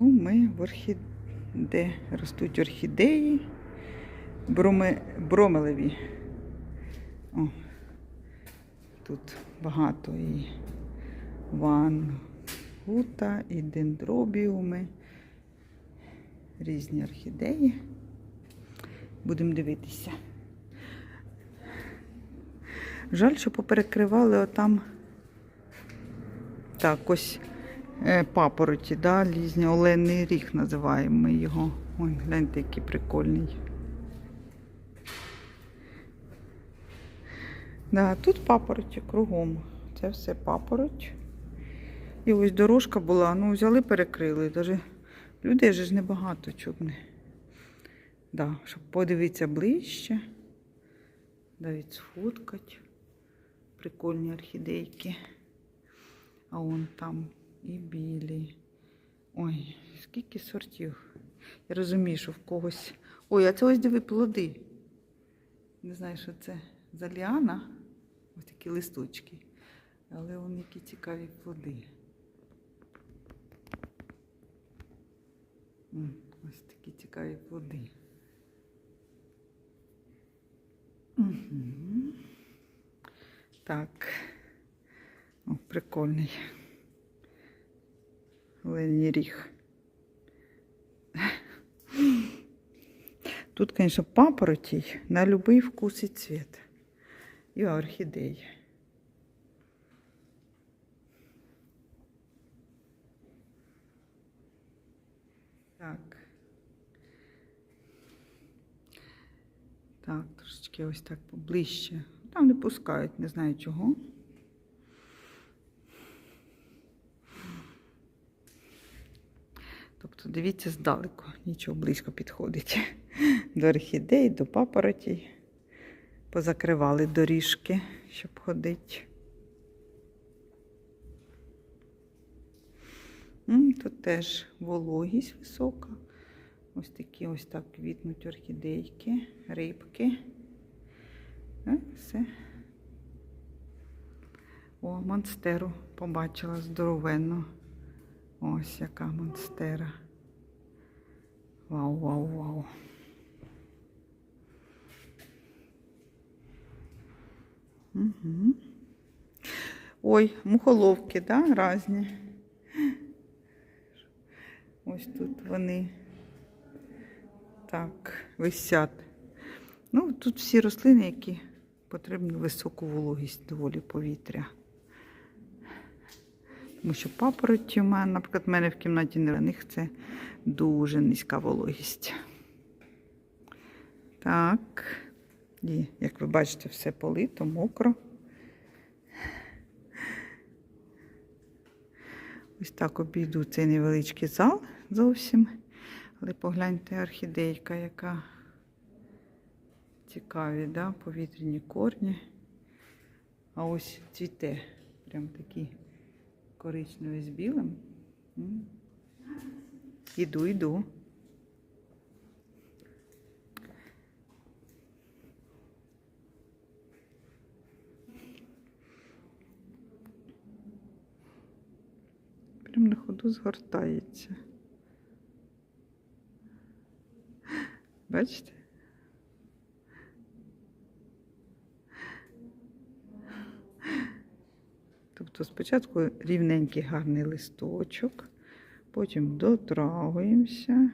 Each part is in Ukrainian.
Ну, Ми в орхід... де ростуть орхідеї, броми... бромелеві. О, тут багато і вангута, і дендробіуми, різні орхідеї. Будемо дивитися. Жаль, що поперекривали отам так ось папороті, да, лізні, оленний ріг називаємо ми його. Ой, гляньте, який прикольний. Да, тут папороті кругом. Це все папороть. І ось дорожка була, ну взяли, перекрили. Даже людей же ж небагато чубне. Да, щоб подивитися ближче. Навіть сфоткать. Прикольні орхідейки. А вон там і білі. Ой, скільки сортів. Я розумію, що в когось. Ой, а це ось диви плоди. Не знаю, що це за ліана. Ось такі листочки. Але вони які цікаві плоди. Ось такі цікаві плоди. Угу. Так. О, прикольний. Оленій ріг. Тут, звісно, папоротій на будь-який вкус і цвіт. І орхідеї. Так. Так, трошечки ось так поближче. Там не пускають, не знаю чого. Тобто дивіться здалеку, нічого близько підходить. До орхідей, до папоротій. Позакривали доріжки, щоб ходити. Тут теж вологість висока. Ось такі ось так квітнуть орхідейки, рибки. Е, Все. О, монстеру побачила здоровенну. Ось яка монстера. Вау, вау, вау. Угу. Ой, мухоловки, да, різні. Ось тут вони так висять. Ну, тут всі рослини, які потрібні високу вологість доволі повітря. Тому що папороті у мене, наприклад, в мене в кімнаті не них це дуже низька вологість. Так. І, як ви бачите, все полито, мокро. Ось так обійду цей невеличкий зал зовсім. Але погляньте орхідейка, яка цікаві, да? повітряні корні. А ось цвіте. Прям такий коричневий з білим. Іду, іду. Прям на ходу згортається. Бачите? Тобто спочатку рівненький гарний листочок, потім дотрагуємося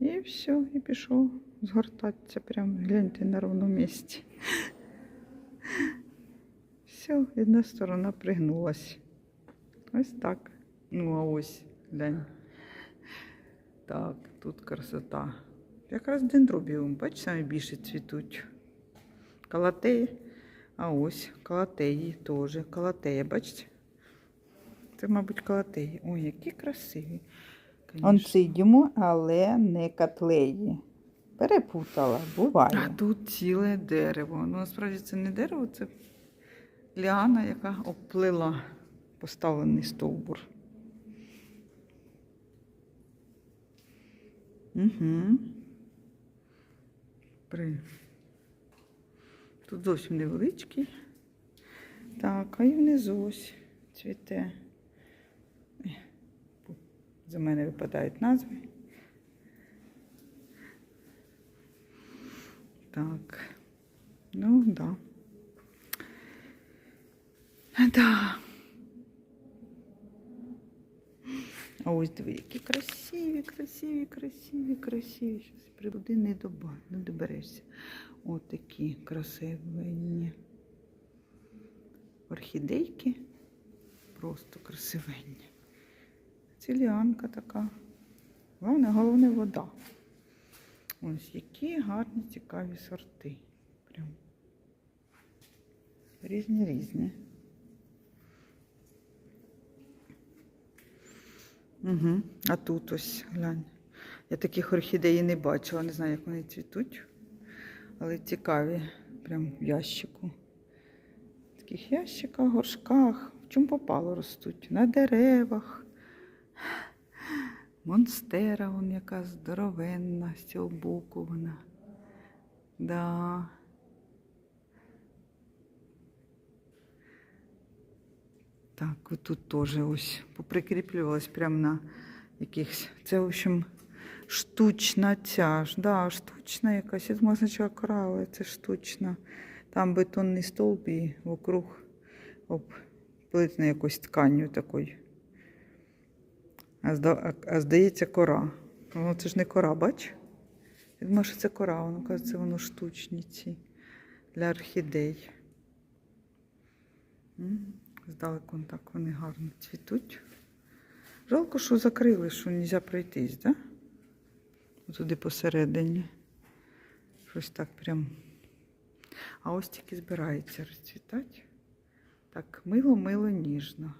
і все, і пішов згортатися прямо, гляньте на ровному місці. Все, одна сторона пригнулась. Ось так. Ну, а ось, глянь. Так, тут красота. Якраз дендробіум, бач, самі більше цвітуть. Калатеї. А ось калатеї теж. Калатея, бачите? Це, мабуть, калатеї. Ой, які красиві. Онцидіуму, але не котлеї. Перепутала, буває. А тут ціле дерево. Ну, насправді це не дерево, це ліана, яка обплила поставлений стовбур. Угу. При... Тут зовсім невеличкий. Так, а і внизу ось цвіте. За мене випадають назви. Так. Ну, да. Да. А ось диви, які красиві, красиві, красиві, красиві. Щас прибуди не, доба, не доберешся. От такі красивенні. Орхідейки. Просто красивенні. Ціліанка така. Головне, головне вода. Ось які гарні, цікаві сорти. Прям. Різні Угу. А тут ось глянь. Я таких орхідей не бачила, не знаю, як вони цвітуть. Але цікаві, прям в ящику. В таких ящиках, горшках. В чому попало ростуть? На деревах. Монстера, вон яка здоровенна з цього боку вона. Да. Так, тут теж ось поприкріплювалась прямо на якихось. Це, в общем, штучна ця ж. Да, штучна якась. Я думала, спочатку кора, це штучна. Там бетонний стовп і вокруг обплитано якоюсь тканью такою. А, зда... а- здається, кора. Ну, це ж не кора, бач? Я думаю, що це кора, воно кажеться, воно штучні ці для орхідей. Здалеку так вони гарно цвітуть. Жалко, що закрили, що не можна пройтись, да? Туди посередині. Щось так прям. А ось тільки збирається розцвітати. Так, мило, мило, ніжно.